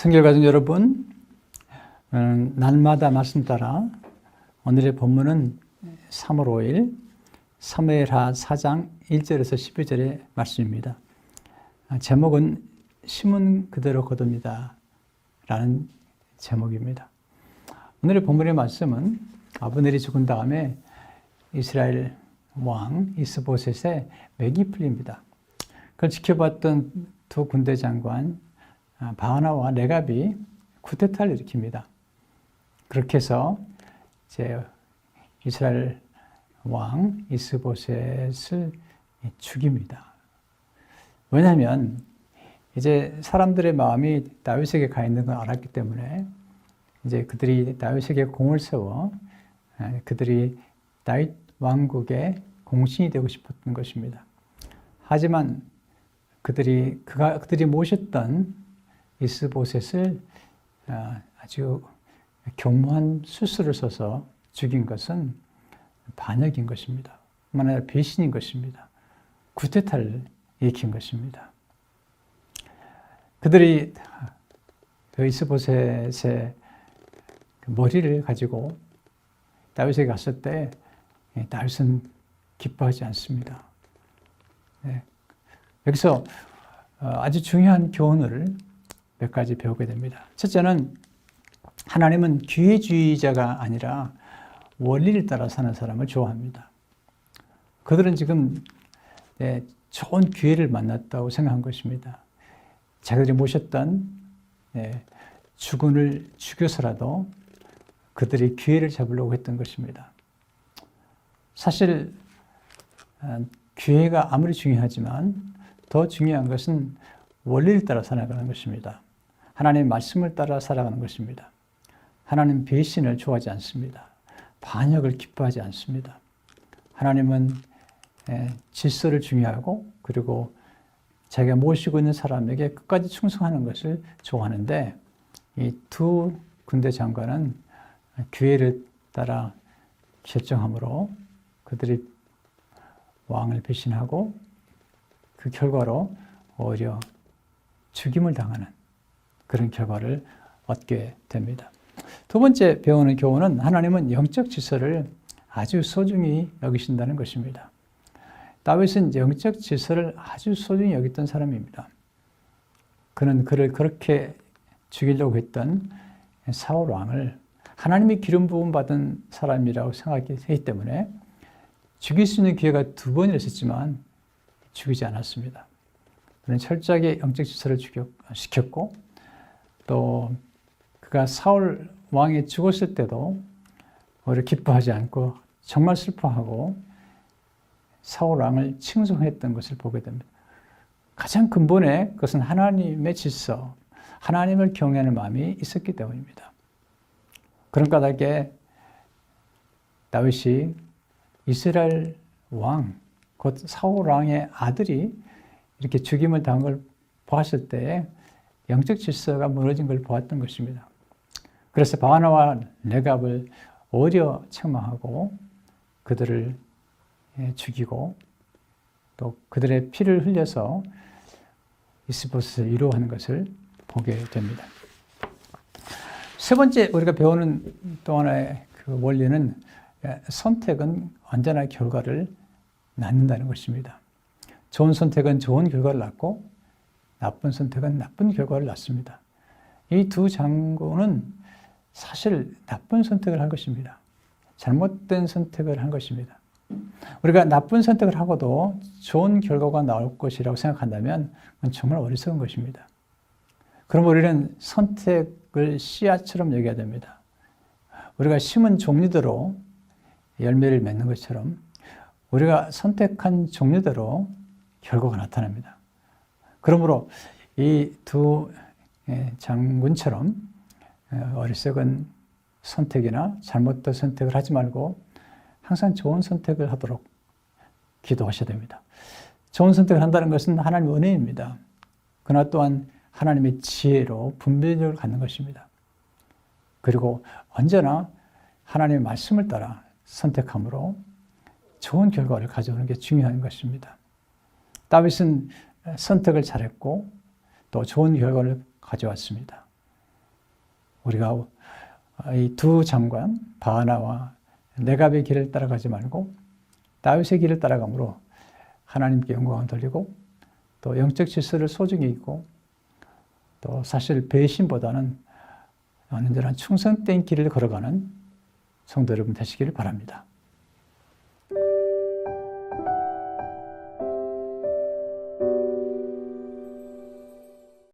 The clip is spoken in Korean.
성결 가족 여러분, 음, 날마다 말씀 따라 오늘의 본문은 3월 5일 사무엘하 4장 1절에서 12절의 말씀입니다. 아, 제목은 심은 그대로 거둡니다. 라는 제목입니다. 오늘의 본문의 말씀은 아브넬이 죽은 다음에 이스라엘 왕 이스보셋의 맥이 풀립니다. 그걸 지켜봤던 두 군대 장관 아, 바하나와 레갑이 쿠데타를 일으킵니다. 그렇게 해서 이제 이스라엘 왕 이스보셋을 죽입니다. 왜냐하면 이제 사람들의 마음이 다윗에게 가 있는 걸 알았기 때문에 이제 그들이 다윗에게 공을 세워 아, 그들이 다윗 왕국의 공신이 되고 싶었던 것입니다. 하지만 그들이 그가 그들이 모셨던 이스보셋을 아, 아주 교묘한 수술을 써서 죽인 것은 반역인 것입니다. 만약 배신인 것입니다. 구테타를 일으킨 것입니다. 그들이 그 이스보셋의 그 머리를 가지고 다윗에게 갔을 때 예, 다윗은 기뻐하지 않습니다. 네. 여기서 어, 아주 중요한 교훈을 몇 가지 배우게 됩니다. 첫째는 하나님은 기회주의자가 아니라 원리를 따라 사는 사람을 좋아합니다. 그들은 지금 네, 좋은 기회를 만났다고 생각한 것입니다. 자기들이 모셨던 네, 주군을 죽여서라도 그들이 기회를 잡으려고 했던 것입니다. 사실 어, 기회가 아무리 중요하지만 더 중요한 것은 원리를 따라 살아가는 것입니다. 하나님의 말씀을 따라 살아가는 것입니다. 하나님 배신을 좋아하지 않습니다. 반역을 기뻐하지 않습니다. 하나님은 질서를 중요하고 그리고 자기가 모시고 있는 사람에게 끝까지 충성하는 것을 좋아하는데 이 두 군대 장관은 기회를 따라 결정함으로 그들이 왕을 배신하고 그 결과로 오히려 죽임을 당하는 그런 결과를 얻게 됩니다. 두 번째 배우는 교훈은 하나님은 영적 질서를 아주 소중히 여기신다는 것입니다. 다윗은 영적 질서를 아주 소중히 여겼던 사람입니다. 그는 그를 그렇게 죽이려고 했던 사울 왕을 하나님이 기름 부음 받은 사람이라고 생각했기 때문에 죽일 수 있는 기회가 두 번이나 있었지만 죽이지 않았습니다. 그는 철저하게 영적 질서를 시켰고 또 그가 사울 왕이 죽었을 때도 오히려 기뻐하지 않고 정말 슬퍼하고 사울 왕을 칭송했던 것을 보게 됩니다. 가장 근본에 그것은 하나님의 질서, 하나님을 경외하는 마음이 있었기 때문입니다. 그런 까닭에 다윗이 이스라엘 왕, 곧 사울 왕의 아들이 이렇게 죽임을 당한 걸 보았을 때 영적 질서가 무너진 걸 보았던 것입니다. 그래서 바나와 레갑을 오려 책망하고 그들을 예, 죽이고 또 그들의 피를 흘려서 이스보스를 위로하는 것을 보게 됩니다. 세 번째 우리가 배우는 또 하나의 그 원리는 예, 선택은 언제나 결과를 낳는다는 것입니다. 좋은 선택은 좋은 결과를 낳고 나쁜 선택은 나쁜 결과를 낳습니다. 이 두 장군은 사실 나쁜 선택을 한 것입니다. 잘못된 선택을 한 것입니다. 우리가 나쁜 선택을 하고도 좋은 결과가 나올 것이라고 생각한다면 그건 정말 어리석은 것입니다. 그럼 우리는 선택을 씨앗처럼 여겨야 됩니다. 우리가 심은 종류대로 열매를 맺는 것처럼 우리가 선택한 종류대로 결과가 나타납니다. 그러므로 이 두 장군처럼 어리석은 선택이나 잘못된 선택을 하지 말고 항상 좋은 선택을 하도록 기도하셔야 됩니다. 좋은 선택을 한다는 것은 하나님의 은혜입니다. 그러나 또한 하나님의 지혜로 분별력을 갖는 것입니다. 그리고 언제나 하나님의 말씀을 따라 선택함으로 좋은 결과를 가져오는 게 중요한 것입니다. 다윗은 선택을 잘했고 또 좋은 결과를 가져왔습니다. 우리가 이 두 장관 바하나와 네갑의 길을 따라가지 말고 다윗의 길을 따라가므로 하나님께 영광을 돌리고 또 영적 질서를 소중히 있고 또 사실 배신보다는 완전한 충성된 길을 걸어가는 성도 여러분 되시기를 바랍니다.